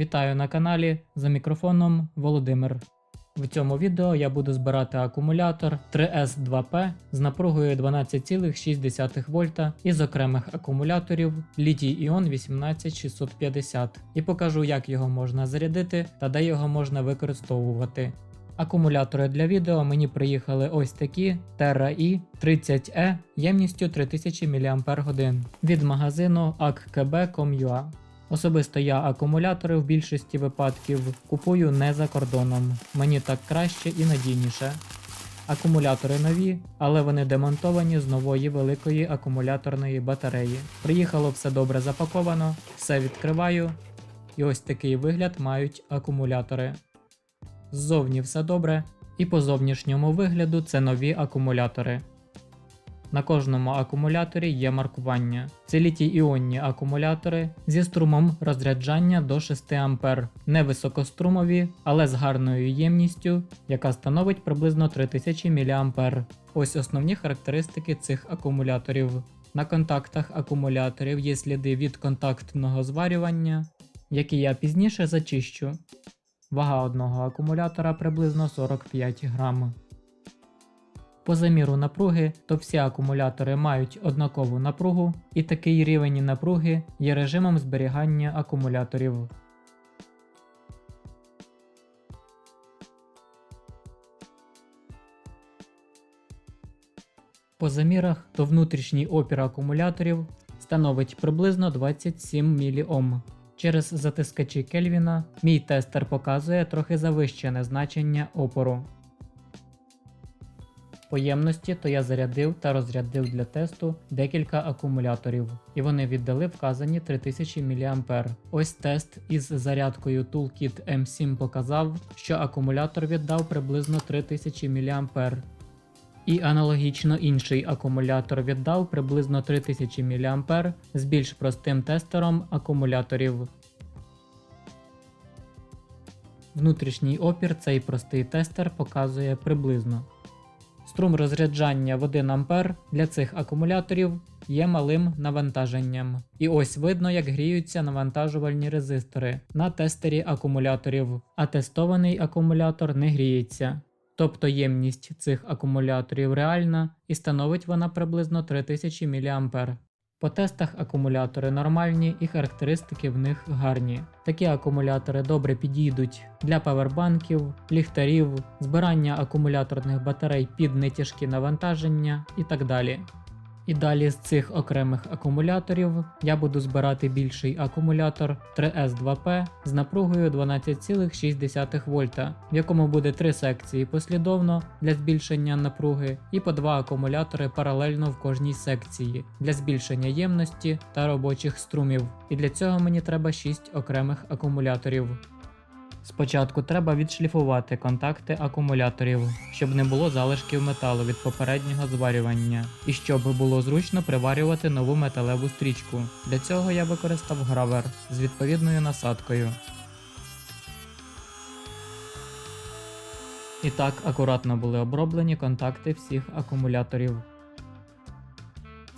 Вітаю на каналі за мікрофоном Володимир. В цьому відео я буду збирати акумулятор 3S2P з напругою 12,6 вольта із окремих акумуляторів літій іон 18650 і покажу, як його можна зарядити та де його можна використовувати. Акумулятори для відео мені приїхали ось такі Terra i 30E ємністю 3000 мАч від магазину akkb.com.ua. Особисто я акумулятори в більшості випадків купую не за кордоном. Мені так краще і надійніше. Акумулятори нові, але вони демонтовані з нової великої акумуляторної батареї. Приїхало все добре запаковано, все відкриваю, і ось такий вигляд мають акумулятори. Ззовні все добре, і по зовнішньому вигляду це нові акумулятори. На кожному акумуляторі є маркування. Це літій-іонні акумулятори зі струмом розряджання до 6 А, не високострумові, але з гарною ємністю, яка становить приблизно 3000 мА. Ось основні характеристики цих акумуляторів. На контактах акумуляторів є сліди від контактного зварювання, які я пізніше зачищу. Вага одного акумулятора приблизно 45 грам. По заміру напруги, то всі акумулятори мають однакову напругу, і такий рівень напруги є режимом зберігання акумуляторів. По замірах, то внутрішній опір акумуляторів становить приблизно 27 мОм. Через затискачі Кельвіна мій тестер показує трохи завищене значення опору. По ємності то я зарядив та розрядив для тесту декілька акумуляторів, і вони віддали вказані 3000 мА. Ось тест із зарядкою Toolkit M7 показав, що акумулятор віддав приблизно 3000 мА. І аналогічно інший акумулятор віддав приблизно 3000 мА з більш простим тестером акумуляторів. Внутрішній опір цей простий тестер показує приблизно. Струм розряджання в 1 А для цих акумуляторів є малим навантаженням. І ось видно, як гріються навантажувальні резистори на тестері акумуляторів, а тестований акумулятор не гріється. Тобто ємність цих акумуляторів реальна і становить вона приблизно 3000 мА. По тестах акумулятори нормальні і характеристики в них гарні. Такі акумулятори добре підійдуть для павербанків, ліхтарів, збирання акумуляторних батарей під нетяжкі навантаження і так далі. І далі з цих окремих акумуляторів я буду збирати більший акумулятор 3S2P з напругою 12,6 вольта, в якому буде три секції послідовно для збільшення напруги, і по два акумулятори паралельно в кожній секції для збільшення ємності та робочих струмів. І для цього мені треба 6 окремих акумуляторів. Спочатку треба відшліфувати контакти акумуляторів, щоб не було залишків металу від попереднього зварювання, і щоб було зручно приварювати нову металеву стрічку. Для цього я використав гравер з відповідною насадкою. І так акуратно були оброблені контакти всіх акумуляторів.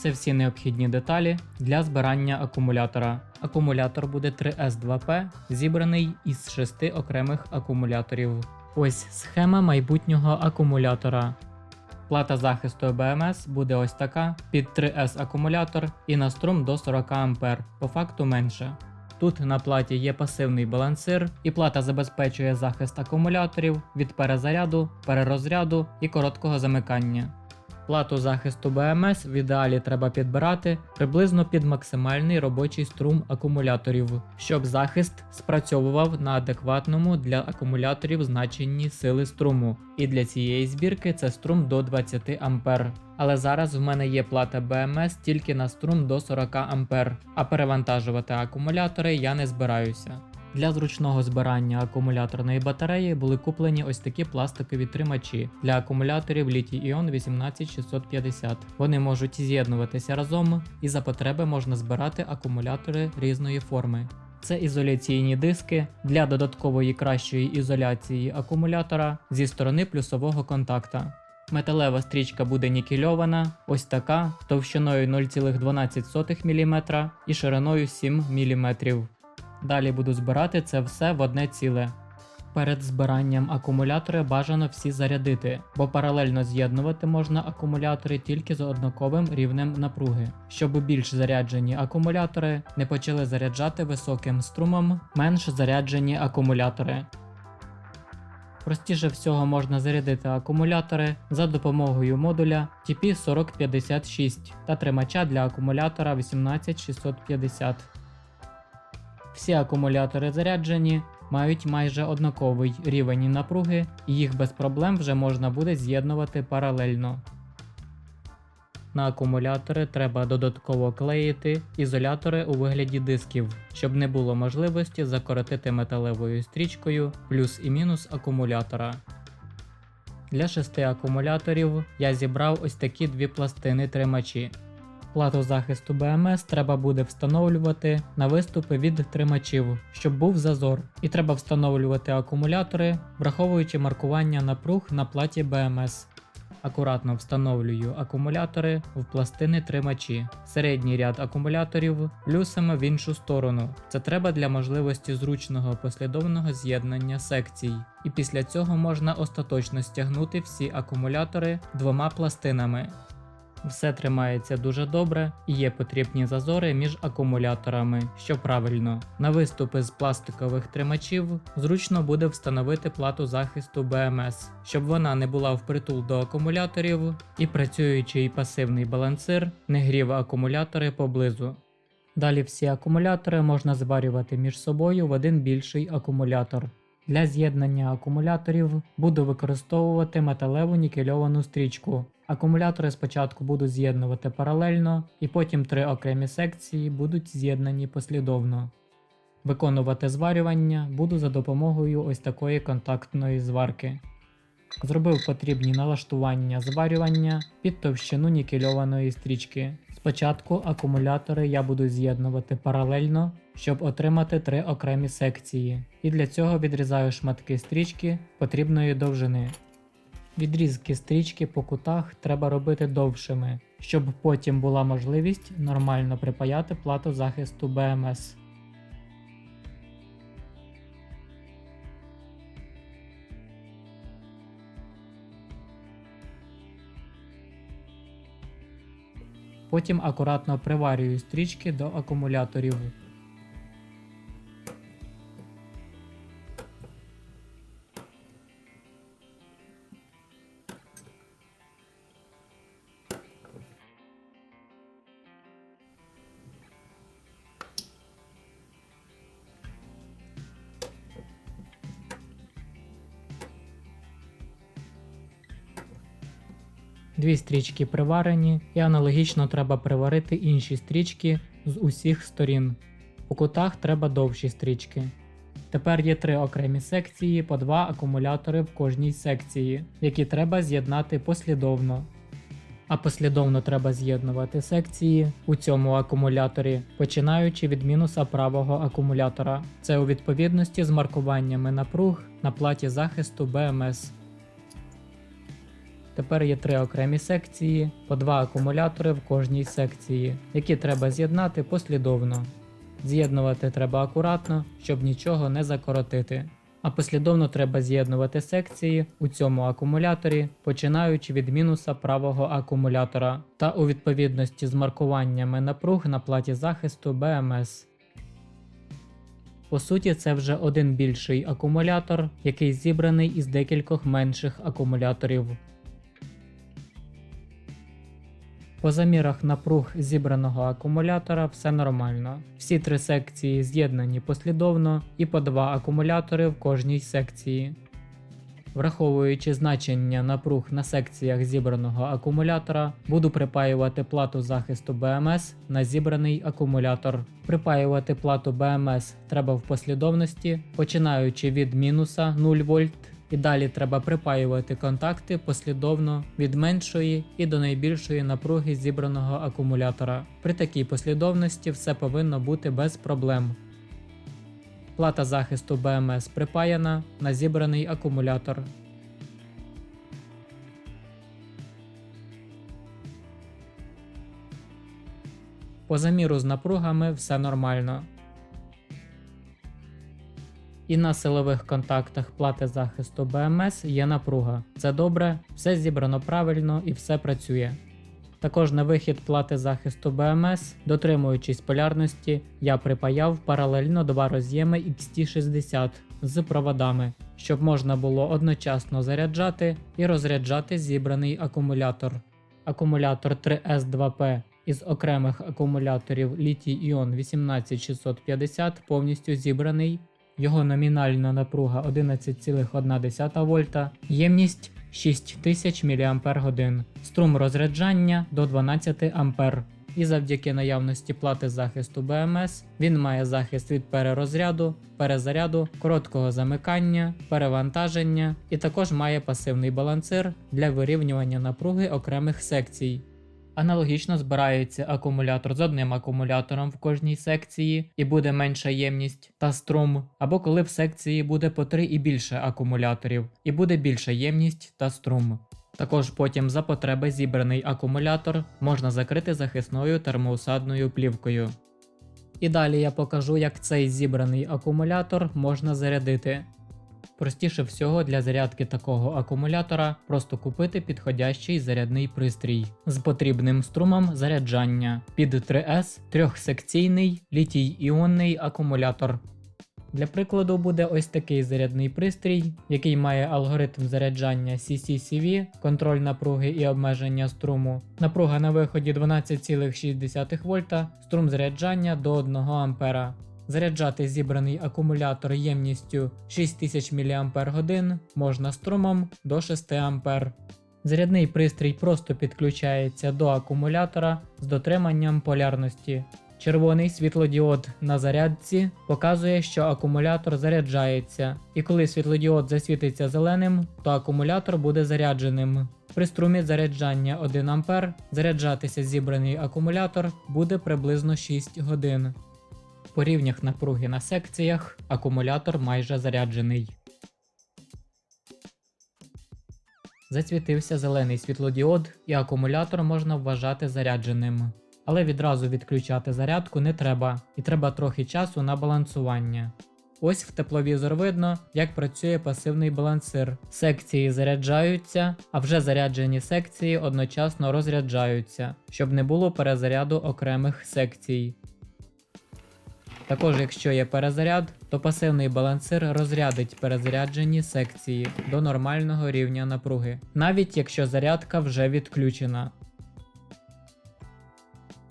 Це всі необхідні деталі для збирання акумулятора. Акумулятор буде 3S2P, зібраний із 6 окремих акумуляторів. Ось схема майбутнього акумулятора. Плата захисту БМС буде ось така під 3S акумулятор і на струм до 40 А, по факту менше. Тут на платі є пасивний балансир, і плата забезпечує захист акумуляторів від перезаряду, перерозряду і короткого замикання. Плату захисту БМС в ідеалі треба підбирати приблизно під максимальний робочий струм акумуляторів, щоб захист спрацьовував на адекватному для акумуляторів значенні сили струму. І для цієї збірки це струм до 20 А. Але зараз в мене є плата БМС тільки на струм до 40 А, а перевантажувати акумулятори я не збираюся. Для зручного збирання акумуляторної батареї були куплені ось такі пластикові тримачі для акумуляторів літій-іон 18650. Вони можуть з'єднуватися разом, і за потреби можна збирати акумулятори різної форми. Це ізоляційні диски для додаткової кращої ізоляції акумулятора зі сторони плюсового контакта. Металева стрічка буде нікельована, ось така, товщиною 0,12 мм і шириною 7 мм. Далі буду збирати це все в одне ціле. Перед збиранням акумулятори бажано всі зарядити, бо паралельно з'єднувати можна акумулятори тільки з однаковим рівнем напруги, щоб більш заряджені акумулятори не почали заряджати високим струмом менш заряджені акумулятори. Простіше всього можна зарядити акумулятори за допомогою модуля TP4056 та тримача для акумулятора 18650. Всі акумулятори заряджені, мають майже однаковий рівень напруги, і їх без проблем вже можна буде з'єднувати паралельно. На акумулятори треба додатково клеїти ізолятори у вигляді дисків, щоб не було можливості закоротити металевою стрічкою плюс і мінус акумулятора. Для шести акумуляторів я зібрав ось такі дві пластини тримачі. Плату захисту БМС треба буде встановлювати на виступи від тримачів, щоб був зазор, і треба встановлювати акумулятори, враховуючи маркування напруг на платі БМС. Акуратно встановлюю акумулятори в пластини тримачі, середній ряд акумуляторів плюсами в іншу сторону. Це треба для можливості зручного послідовного з'єднання секцій. І після цього можна остаточно стягнути всі акумулятори двома пластинами. Все тримається дуже добре і є потрібні зазори між акумуляторами, що правильно. На виступи з пластикових тримачів зручно буде встановити плату захисту БМС, щоб вона не була впритул до акумуляторів і працюючий пасивний балансир не грів акумулятори поблизу. Далі всі акумулятори можна зварювати між собою в один більший акумулятор. Для з'єднання акумуляторів буду використовувати металеву нікельовану стрічку. Акумулятори спочатку буду з'єднувати паралельно, і потім три окремі секції будуть з'єднані послідовно. Виконувати зварювання буду за допомогою ось такої контактної зварки. Зробив потрібні налаштування зварювання під товщину нікельованої стрічки. Спочатку акумулятори я буду з'єднувати паралельно, щоб отримати три окремі секції, і для цього відрізаю шматки стрічки потрібної довжини. Відрізки стрічки по кутах треба робити довшими, щоб потім була можливість нормально припаяти плату захисту БМС. Потім акуратно приварюю стрічки до акумуляторів. Дві стрічки приварені, і аналогічно треба приварити інші стрічки з усіх сторін. У кутах треба довші стрічки. Тепер є три окремі секції по два акумулятори в кожній секції, які треба з'єднати послідовно. А послідовно треба з'єднувати секції у цьому акумуляторі, починаючи від мінуса правого акумулятора. Це у відповідності з маркуваннями напруг на платі захисту БМС. Тепер є три окремі секції, по два акумулятори в кожній секції, які треба з'єднати послідовно. З'єднувати треба акуратно, щоб нічого не закоротити. А послідовно треба з'єднувати секції у цьому акумуляторі, починаючи від мінуса правого акумулятора та у відповідності з маркуваннями напруг на платі захисту БМС. По суті, це вже один більший акумулятор, який зібраний із декількох менших акумуляторів. По замірах напруг зібраного акумулятора все нормально. Всі три секції з'єднані послідовно і по два акумулятори в кожній секції. Враховуючи значення напруг на секціях зібраного акумулятора, буду припаювати плату захисту БМС на зібраний акумулятор. Припаювати плату БМС треба в послідовності, починаючи від мінуса 0 вольт і далі треба припаювати контакти послідовно від меншої і до найбільшої напруги зібраного акумулятора. При такій послідовності все повинно бути без проблем. Плата захисту БМС припаяна на зібраний акумулятор. По заміру з напругами все нормально. І на силових контактах плати захисту BMS є напруга. Це добре, все зібрано правильно і все працює. Також на вихід плати захисту BMS, дотримуючись полярності, я припаяв паралельно два роз'єми XT60 з проводами, щоб можна було одночасно заряджати і розряджати зібраний акумулятор. Акумулятор 3S2P із окремих акумуляторів літій-іон 18650 повністю зібраний. Його номінальна напруга 11,1 вольта, ємність 6000 мАч, струм розряджання до 12 А. І завдяки наявності плати захисту БМС він має захист від перерозряду, перезаряду, короткого замикання, перевантаження і також має пасивний балансир для вирівнювання напруги окремих секцій. Аналогічно збирається акумулятор з одним акумулятором в кожній секції і буде менша ємність та струм, або коли в секції буде по 3 і більше акумуляторів, і буде більша ємність та струм. Також потім за потреби зібраний акумулятор можна закрити захисною термоусадною плівкою. І далі я покажу, як цей зібраний акумулятор можна зарядити. Простіше всього для зарядки такого акумулятора просто купити підходящий зарядний пристрій з потрібним струмом заряджання під 3S трьохсекційний літій-іонний акумулятор. Для прикладу буде ось такий зарядний пристрій, який має алгоритм заряджання CCCV, контроль напруги і обмеження струму. Напруга на виході 12,6 вольта, струм заряджання до 1 А. Заряджати зібраний акумулятор ємністю 6000 мАч можна струмом до 6 А. Зарядний пристрій просто підключається до акумулятора з дотриманням полярності. Червоний світлодіод на зарядці показує, що акумулятор заряджається, і коли світлодіод засвітиться зеленим, то акумулятор буде зарядженим. При струмі заряджання 1 А заряджатися зібраний акумулятор буде приблизно 6 годин. По рівнях напруги на секціях акумулятор майже заряджений. Засвітився зелений світлодіод, і акумулятор можна вважати зарядженим. Але відразу відключати зарядку не треба, і треба трохи часу на балансування. Ось в тепловізор видно, як працює пасивний балансир. Секції заряджаються, а вже заряджені секції одночасно розряджаються, щоб не було перезаряду окремих секцій. Також, якщо є перезаряд, то пасивний балансир розрядить перезаряджені секції до нормального рівня напруги, навіть якщо зарядка вже відключена.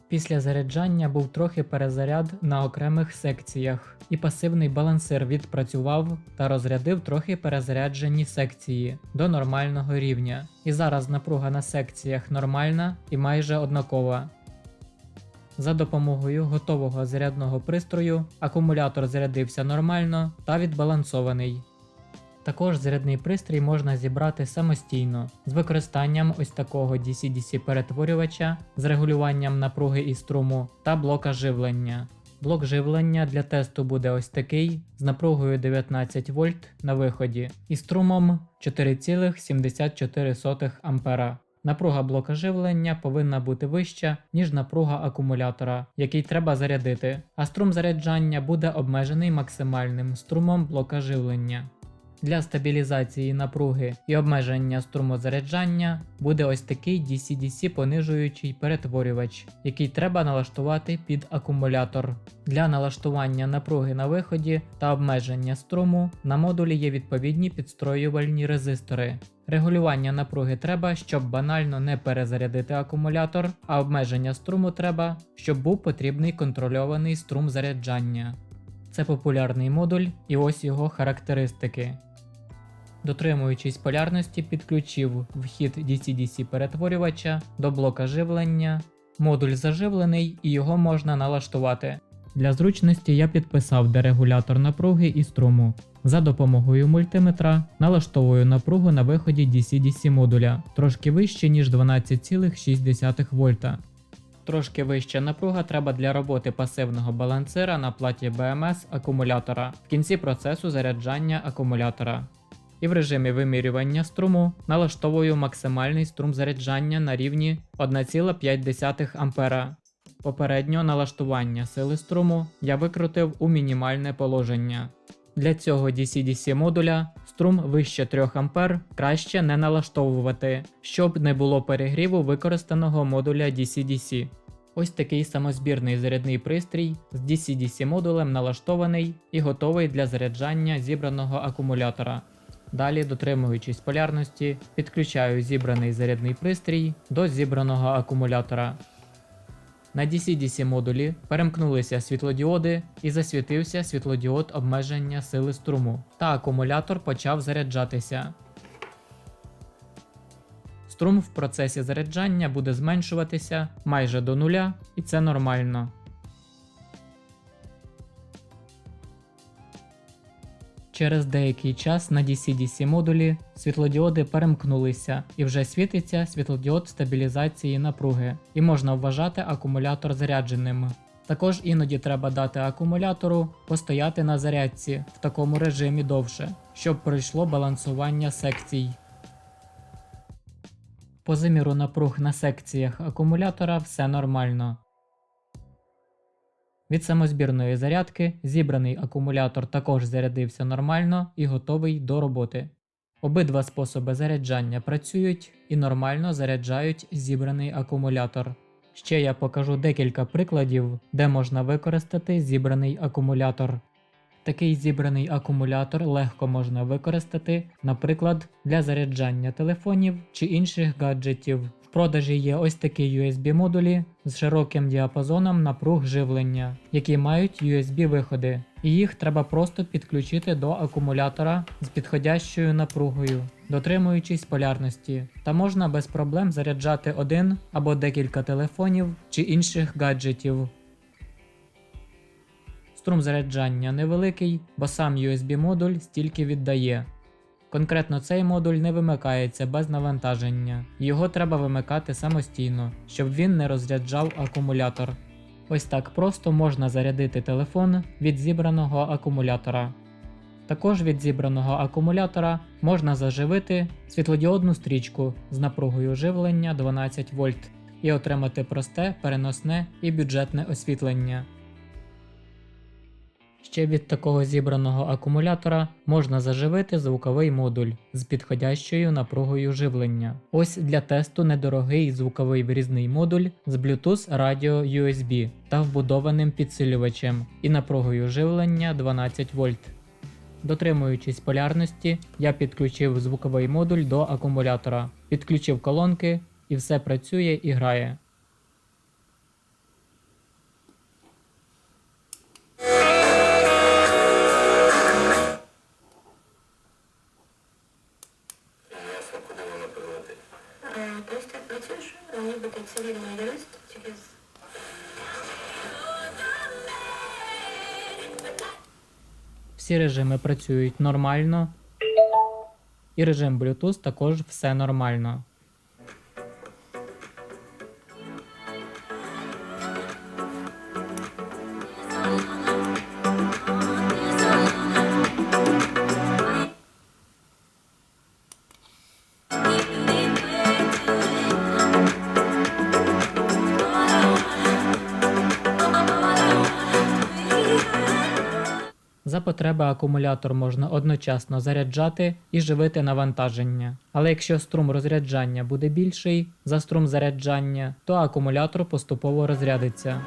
Після заряджання був трохи перезаряд на окремих секціях, і пасивний балансир відпрацював та розрядив трохи перезаряджені секції до нормального рівня. І зараз напруга на секціях нормальна і майже однакова. За допомогою готового зарядного пристрою акумулятор зарядився нормально та відбалансований. Також зарядний пристрій можна зібрати самостійно з використанням ось такого DC-DC перетворювача з регулюванням напруги і струму та блока живлення. Блок живлення для тесту буде ось такий з напругою 19 вольт на виході і струмом 4,74 А. Напруга блока живлення повинна бути вища, ніж напруга акумулятора, який треба зарядити, а струм заряджання буде обмежений максимальним струмом блока живлення. Для стабілізації напруги і обмеження струмозаряджання буде ось такий DC-DC понижуючий перетворювач, який треба налаштувати під акумулятор. Для налаштування напруги на виході та обмеження струму на модулі є відповідні підстроювальні резистори. Регулювання напруги треба, щоб банально не перезарядити акумулятор, а обмеження струму треба, щоб був потрібний контрольований струм заряджання. Це популярний модуль і ось його характеристики. Дотримуючись полярності, підключив вхід DC-DC перетворювача до блока живлення. Модуль заживлений і його можна налаштувати. Для зручності я підписав дерегулятор напруги і струму. За допомогою мультиметра налаштовую напругу на виході DC-DC модуля трошки вище, ніж 12,6 вольта. Трошки вища напруга треба для роботи пасивного балансира на платі BMS акумулятора в кінці процесу заряджання акумулятора. І в режимі вимірювання струму налаштовую максимальний струм заряджання на рівні 1,5 А. Попереднього налаштування сили струму я викрутив у мінімальне положення. Для цього DC-DC модуля струм вище 3 А краще не налаштовувати, щоб не було перегріву використаного модуля DC-DC. Ось такий самозбірний зарядний пристрій з DC-DC модулем налаштований і готовий для заряджання зібраного акумулятора. Далі, дотримуючись полярності, підключаю зібраний зарядний пристрій до зібраного акумулятора. На DC-DC модулі перемкнулися світлодіоди і засвітився світлодіод обмеження сили струму, та акумулятор почав заряджатися. Струм в процесі заряджання буде зменшуватися майже до нуля, і це нормально. Через деякий час на DC-DC модулі світлодіоди перемкнулися і вже світиться світлодіод стабілізації напруги, і можна вважати акумулятор зарядженим. Також іноді треба дати акумулятору постояти на зарядці в такому режимі довше, щоб пройшло балансування секцій. По заміру напруг на секціях акумулятора все нормально. Від самозбірної зарядки зібраний акумулятор також зарядився нормально і готовий до роботи. Обидва способи заряджання працюють і нормально заряджають зібраний акумулятор. Ще я покажу декілька прикладів, де можна використати зібраний акумулятор. Такий зібраний акумулятор легко можна використати, наприклад, для заряджання телефонів чи інших гаджетів. Продажі є ось такі USB-модулі з широким діапазоном напруг живлення, які мають USB-виходи, і їх треба просто підключити до акумулятора з підходящою напругою, дотримуючись полярності, та можна без проблем заряджати один або декілька телефонів чи інших гаджетів. Струм заряджання невеликий, бо сам USB-модуль стільки віддає. Конкретно цей модуль не вимикається без навантаження, його треба вимикати самостійно, щоб він не розряджав акумулятор. Ось так просто можна зарядити телефон від зібраного акумулятора. Також від зібраного акумулятора можна заживити світлодіодну стрічку з напругою живлення 12 вольт і отримати просте, переносне і бюджетне освітлення. Ще від такого зібраного акумулятора можна заживити звуковий модуль з підходящою напругою живлення. Ось для тесту недорогий звуковий вирізний модуль з Bluetooth радіо USB та вбудованим підсилювачем і напругою живлення 12 вольт. Дотримуючись полярності, я підключив звуковий модуль до акумулятора, підключив колонки і все працює і грає. Всі режими працюють нормально. І режим Bluetooth також все нормально. За потреби акумулятор можна одночасно заряджати і живити навантаження. Але якщо струм розряджання буде більший за струм заряджання, то акумулятор поступово розрядиться.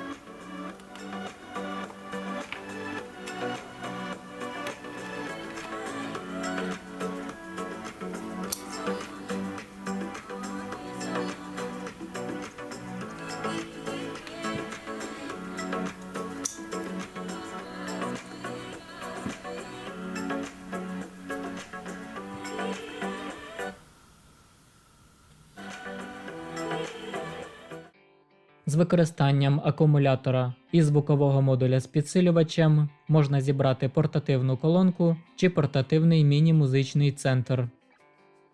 З використанням акумулятора і звукового модуля з підсилювачем можна зібрати портативну колонку чи портативний міні-музичний центр.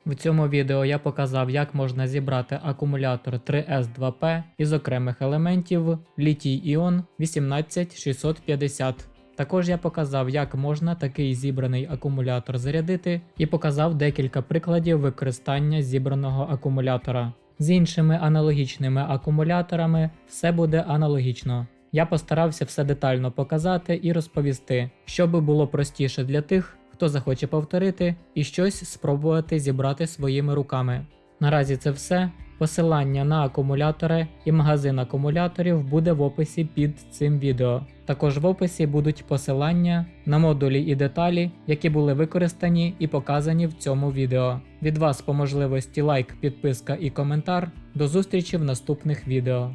В цьому відео я показав, як можна зібрати акумулятор 3S2P із окремих елементів літій іон 18650. Також я показав, як можна такий зібраний акумулятор зарядити, і показав декілька прикладів використання зібраного акумулятора. З іншими аналогічними акумуляторами все буде аналогічно. Я постарався все детально показати і розповісти, щоб було простіше для тих, хто захоче повторити і щось спробувати зібрати своїми руками. Наразі це все. Посилання на акумулятори і магазин акумуляторів буде в описі під цим відео. Також в описі будуть посилання на модулі і деталі, які були використані і показані в цьому відео. Від вас по можливості лайк, підписка і коментар. До зустрічі в наступних відео.